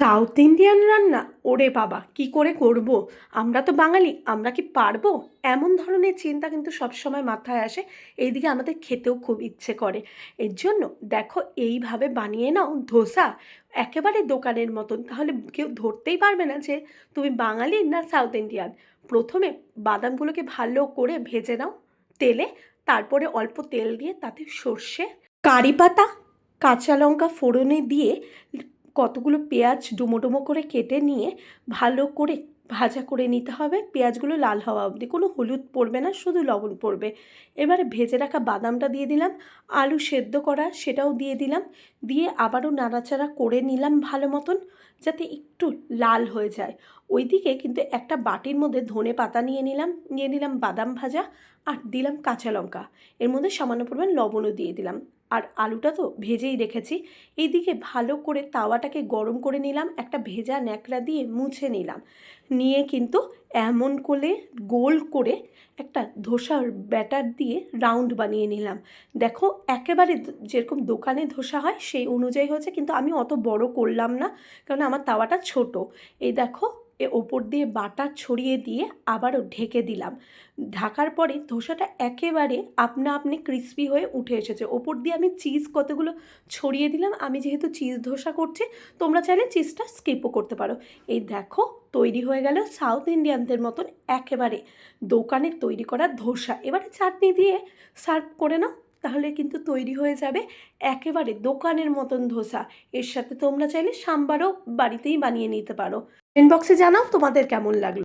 South Indian রান্না? ওরে বাবা, কি করে করব? আমরা তো বাঙালি, আমরা কি পারব? এমন ধরনের চিন্তা কিন্তু সবসময় মাথায় আসে। এইদিকে আমাদের খেতেও খুব ইচ্ছে করে। এর জন্য দেখো, এইভাবে বানিয়ে নাও ধোসা, একেবারে দোকানের মতন। তাহলে কেউ ধরতেই পারবে না যে তুমি বাঙালি না সাউথ ইন্ডিয়ান। প্রথমে বাদামগুলোকে ভালো করে ভেজে নাও তেলে, তারপরে অল্প তেল দিয়ে তাতে সর্ষে, কারি পাতা, কাঁচা লঙ্কা ফোড়নে দিয়ে কতগুলো পেঁয়াজ ডুমো ডুমো করে কেটে নিয়ে ভালো করে ভাজা করে নিতে হবে। পেঁয়াজগুলো লাল হওয়া অবধি। কোনো হলুদ পড়বে না, শুধু লবণ পড়বে। এবারে ভেজে রাখা বাদামটা দিয়ে দিলাম। আলু সেদ্ধ করা, সেটাও দিয়ে দিলাম। দিয়ে আবারও নাড়াচাড়া করে নিলাম ভালো মতন, যাতে একটু লাল হয়ে যায়। ওইদিকে কিন্তু একটা বাটির মধ্যে ধনে পাতা নিয়ে নিলাম নিয়ে নিলাম বাদাম ভাজা আর দিলাম কাঁচা লঙ্কা। এর মধ্যে সামান্য পরিমাণ লবণও দিয়ে দিলাম। আর আলুটা তো ভেজেই রেখেছি। এইদিকে ভালো করে তাওয়াটাকে গরম করে নিলাম, একটা ভেজা ন্যাকড়া দিয়ে মুছে নিলাম। নিয়ে কিন্তু এমন করে গোল করে একটা ধোসার ব্যাটার দিয়ে রাউন্ড বানিয়ে নিলাম। দেখো, একেবারে যেরকম দোকানে ধোসা হয় সেই অনুযায়ী হয়েছে, কিন্তু আমি অত বড় করলাম না, কারণ আমার তাওয়াটা ছোট। এই দেখো ওপর দিয়ে বাটার ছড়িয়ে দিয়ে আবারও ঢেকে দিলাম। ঢাকার পরে ধোসাটা একেবারে আপনা আপনি ক্রিস্পি হয়ে উঠে এসেছে। ওপর দিয়ে আমি চিজ কতগুলো ছড়িয়ে দিলাম, আমি যেহেতু চিজ ধোসা করছি, তোমরা চাইলে চিজটা স্কিপও করতে পারো। এই দেখো, তৈরি হয়ে গেল সাউথ ইন্ডিয়ানদের মতন একেবারে দোকানে তৈরি করা ধোসা। এবারে চাটনি দিয়ে সার্ভ করে নাও, তাহলে কিন্তু তৈরি হয়ে যাবে একেবারে দোকানের মতন ধোসা। এর সাথে তোমরা চাইলে সাম্বারও বাড়িতেই বানিয়ে নিতে পারো। কমেন্ট বক্সে জানাও তোমাদের কেমন লাগল।